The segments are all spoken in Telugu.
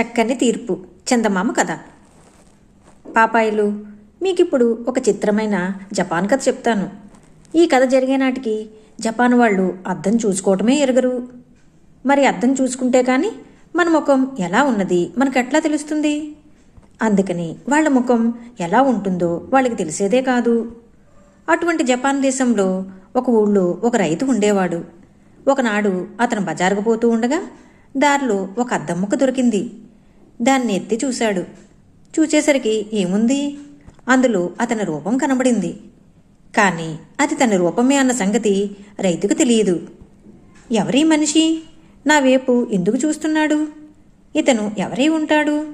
చక్కని తీర్పు. చందమామ కథ. పాపాయిలు మీకిప్పుడు ఒక చిత్రమైన జపాన్ కథ చెప్తాను. ఈ కథ జరిగే నాటికి జపాన్ వాళ్ళు అద్దం చూసుకోవటమే ఎరగరు. మరి అద్దం చూసుకుంటే కానీ మన ముఖం ఎలా ఉన్నది? మనకు ఎట్లా తెలుస్తుంది? అందుకని వాళ్ళ ముఖం ఎలా ఉంటుందో వాళ్ళకి తెలిసేదే కాదు. అటువంటి జపాన్ దేశంలో ఒక ఊళ్ళో ఒక రైతు ఉండేవాడు. ఒకనాడు అతను బజారుకు పోతూ ఉండగా దారిలో ఒక అద్దం ముక్క దొరికింది. దాన్ని ఎత్తి చూశాడు. చూచేసరికి ఏముంది? అందులో అతని రూపం కనబడింది. కానీ అది తన రూపమే అన్న సంగతి రైతుకు తెలియదు. ఎవరీ మనిషి? నా వైపు ఎందుకు చూస్తున్నాడు? ఇతను ఎవరై ఉంటాడు?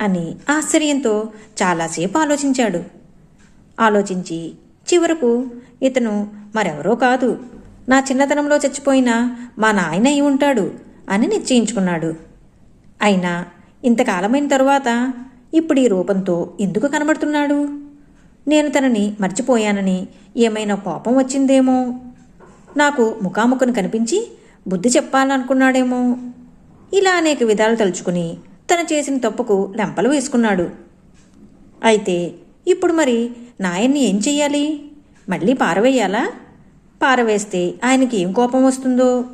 అని ఆశ్చర్యంతో చాలాసేపు ఆలోచించాడు. ఆలోచించి చివరకు ఇతను మరెవరో కాదు. నా చిన్నతనంలో చచ్చిపోయిన మా నాయన అయి ఉంటాడు అని నిశ్చయించుకున్నాడు. అయినా ఇంతకాలమైన తరువాత ఇప్పుడు ఈ రూపంతో ఎందుకు కనబడుతున్నాడు? నేను తనని మర్చిపోయానని ఏమైనా కోపం వచ్చిందేమో? నాకు ముఖాముఖను కనిపించి బుద్ధి చెప్పాలనుకున్నాడేమో? ఇలా అనేక విధాలు తలుచుకుని తను చేసిన తప్పుకు లెంపలు వేసుకున్నాడు. అయితే ఇప్పుడు మరి నాయన్ని ఏం చెయ్యాలి? మళ్ళీ పారవేయాలా? పారవేస్తే ఆయనకి ఏం కోపం వస్తుందో?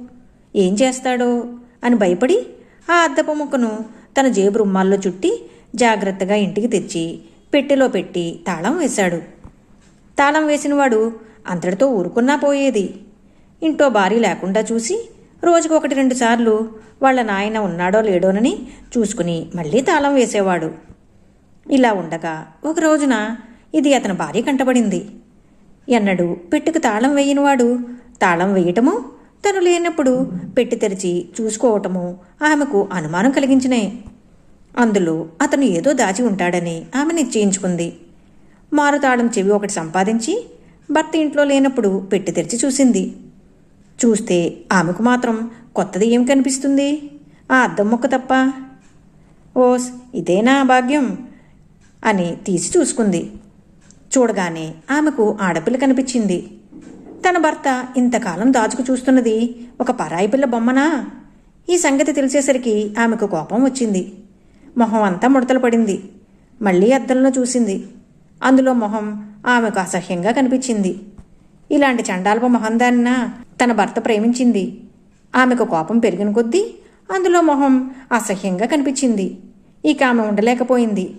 ఏం చేస్తాడో? అని భయపడి ఆ అద్దపు ముక్కను తన జేబు రుమ్మాల్లో చుట్టి జాగ్రత్తగా ఇంటికి తెచ్చి పెట్టెలో పెట్టి తాళం వేశాడు. తాళం వేసినవాడు అంతటితో ఊరుకున్నా పోయేది. ఇంట్లో భార్య లేకుండా చూసి రోజుకు ఒకటి రెండు సార్లు వాళ్ళ నాయన ఉన్నాడో లేడోనని చూసుకుని మళ్ళీ తాళం వేసేవాడు. ఇలా ఉండగా ఒక రోజున ఇది అతని భార్య కంటపడింది. ఎన్నడు పెట్టుకు తాళం వేయనివాడు తాళం వేయటము తను లేనప్పుడు పెట్టి తెరిచి చూసుకోవటము ఆమెకు అనుమానం కలిగించినాయి అందులో అతను ఏదో దాచి ఉంటాడని ఆమె నిశ్చయించుకుంది. మారుతాళం చెవి ఒకటి సంపాదించి భర్త ఇంట్లో లేనప్పుడు పెట్టి తెరిచి చూసింది. చూస్తే ఆమెకు మాత్రం కొత్తది ఏం కనిపిస్తుంది? ఆ అద్దం మొక్క తప్ప. ఓస్ ఇదేనా భాగ్యం అని తీసి చూసుకుంది. చూడగానే ఆమెకు ఆడపిల్ల కనిపించింది. తన భర్త ఇంతకాలం దాచుకు చూస్తున్నది ఒక పరాయి పిల్ల బొమ్మనా? ఈ సంగతి తెలిసేసరికి ఆమెకు కోపం వచ్చింది. మొహం అంతా ముడతలు పడింది. మళ్ళీ అద్దంలో చూసింది. అందులో మొహం ఆమెకు అసహ్యంగా కనిపించింది. ఇలాంటి చండాల్ప మొహం దాన్న తన భర్త ప్రేమించింది. ఆమెకు కోపం పెరిగిన కొద్దీ అందులో మొహం అసహ్యంగా కనిపించింది. ఇక ఆమె ఉండలేకపోయింది.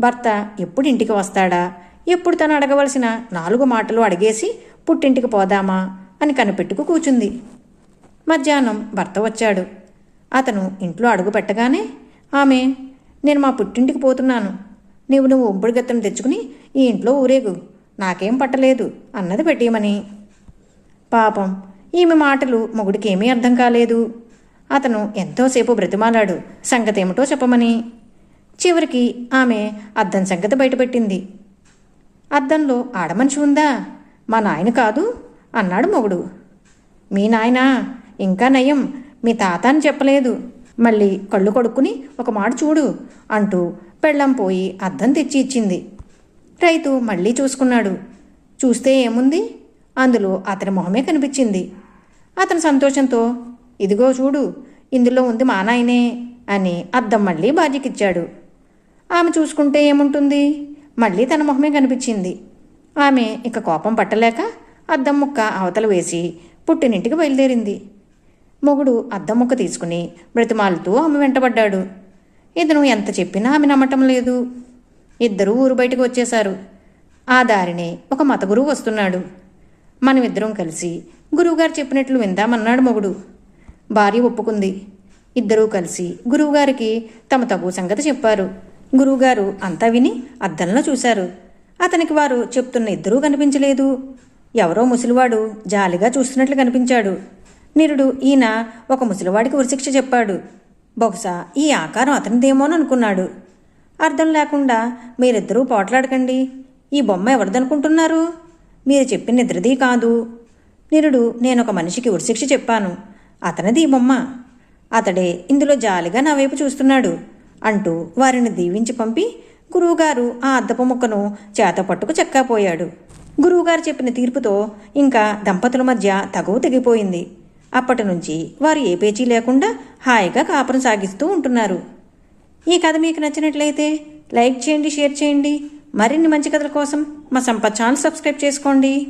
భర్త ఎప్పుడు ఇంటికి వస్తాడా? ఎప్పుడు తను అడగవలసిన నాలుగు మాటలు అడిగేసి పుట్టింటికి పోదామా అని కనిపెట్టుకు కూచుంది. మధ్యాహ్నం భర్త వచ్చాడు. అతను ఇంట్లో అడుగు పెట్టగానే ఆమె నేను మా పుట్టింటికి పోతున్నాను. నీవు నువ్వు ఉంపుడు గత్తం తెచ్చుకుని ఈ ఇంట్లో ఊరేగు. నాకేం పట్టలేదు అన్నది పెట్టేయమని. పాపం ఈమె మాటలు మొగుడికేమీ అర్థం కాలేదు. అతను ఎంతోసేపు బ్రతిమాలాడు. సంగతేమిటో చెప్పమని. చివరికి ఆమె అద్దం సంగతి బయటపెట్టింది. అద్దంలో ఆడమనిషి ఉందా? మా నాయన కాదు అన్నాడు మొగుడు. మీ నాయనా ఇంకా నయం. మీ తాత అని చెప్పలేదు. మళ్ళీ కళ్ళు కొడుక్కుని ఒక మాట చూడు అంటూ పెళ్ళం పోయి అద్దం తెచ్చి ఇచ్చింది. రైతు మళ్ళీ చూసుకున్నాడు. చూస్తే ఏముంది? అందులో అతని మొహమే కనిపించింది. అతని సంతోషంతో ఇదిగో చూడు ఇందులో ఉంది మా నాయనే అని అద్దం మళ్ళీ బాధ్యకిచ్చాడు ఆమె చూసుకుంటే ఏముంటుంది? మళ్ళీ తన మొహమే కనిపించింది. ఆమె ఇక కోపం పట్టలేక అద్దం ముక్క అవతల వేసి పుట్టినింటికి బయలుదేరింది. మొగుడు అద్దం ముక్క తీసుకుని బ్రతిమాలుతూ ఆమె వెంటబడ్డాడు. ఇతను ఎంత చెప్పినా ఆమె నమ్మటం లేదు. ఇద్దరూ ఊరు బయటకు వచ్చేశారు. ఆ దారినే ఒక మత గురువు వస్తున్నాడు. మనమిద్దరం కలిసి గురువుగారు చెప్పినట్లు విందామన్నాడు మొగుడు. భార్య ఒప్పుకుంది. ఇద్దరూ కలిసి గురువుగారికి తమ తగు సంగతి చెప్పారు. గురువుగారు అంతా విని అద్దంలో చూశారు. అతనికి వారు చెప్తున్న ఇద్దరూ కనిపించలేదు. ఎవరో ముసలివాడు జాలిగా చూస్తున్నట్లు కనిపించాడు. నిరుడు ఈయన ఒక ముసలివాడికి ఉరిశిక్ష చెప్పాడు. బహుశా ఈ ఆకారం అతనిదేమోననుకున్నాడు అర్థం లేకుండా మీరిద్దరూ పోట్లాడకండి. ఈ బొమ్మ ఎవరిదనుకుంటున్నారు? మీరు చెప్పిన నిద్రది కాదు. నిరుడు నేను ఒక మనిషికి ఉరిశిక్ష చెప్పాను. అతనిది ఈ బొమ్మ. అతడే ఇందులో జాలిగా నా వైపు చూస్తున్నాడు. అంటూ వారిని దీవించి పంపి గురువుగారు ఆ అద్దపు ముక్కను చేత పట్టుకు చెక్కాపోయాడు. గురువుగారు చెప్పిన తీర్పుతో ఇంకా దంపతుల మధ్య తగువ తెగిపోయింది. అప్పటి నుంచి వారు ఏ పేచీ లేకుండా హాయిగా కాపురం సాగిస్తూ ఉంటున్నారు. ఈ కథ మీకు నచ్చినట్లయితే లైక్ చేయండి షేర్ చేయండి. మరిన్ని మంచి కథల కోసం మా సంపత్ ఛానల్ సబ్స్క్రైబ్ చేసుకోండి.